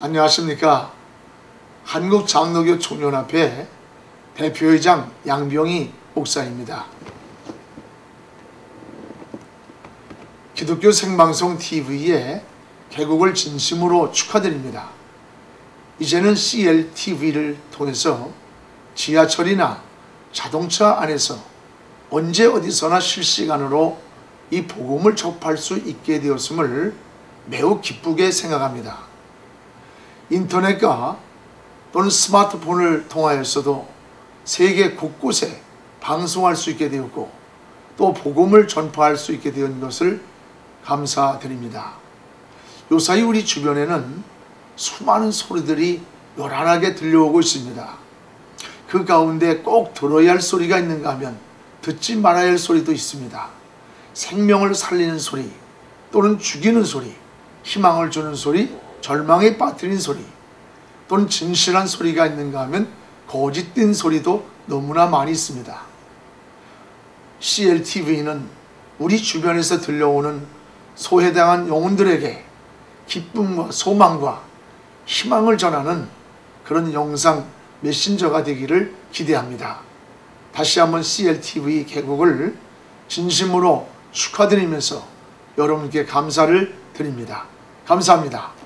안녕하십니까. 한국장로교 총연합회 대표회장 양병희 목사입니다. 기독교 생방송 TV의 개국을 진심으로 축하드립니다. 이제는 CLTV를 통해서 지하철이나 자동차 안에서 언제 어디서나 실시간으로 이 복음을 접할 수 있게 되었음을 매우 기쁘게 생각합니다. 인터넷과 또는 스마트폰을 통하여서도 세계 곳곳에 방송할 수 있게 되었고 또 복음을 전파할 수 있게 된 것을 감사드립니다. 요사이 우리 주변에는 수많은 소리들이 요란하게 들려오고 있습니다. 그 가운데 꼭 들어야 할 소리가 있는가 하면 듣지 말아야 할 소리도 있습니다. 생명을 살리는 소리 또는 죽이는 소리, 희망을 주는 소리, 절망에 빠뜨린 소리 또는 진실한 소리가 있는가 하면 거짓된 소리도 너무나 많이 있습니다. CLTV는 우리 주변에서 들려오는 소해당한 영혼들에게 기쁨과 소망과 희망을 전하는 그런 영상 메신저가 되기를 기대합니다. 다시 한번 CLTV 개국을 진심으로 축하드리면서 여러분께 감사를 드립니다. 감사합니다.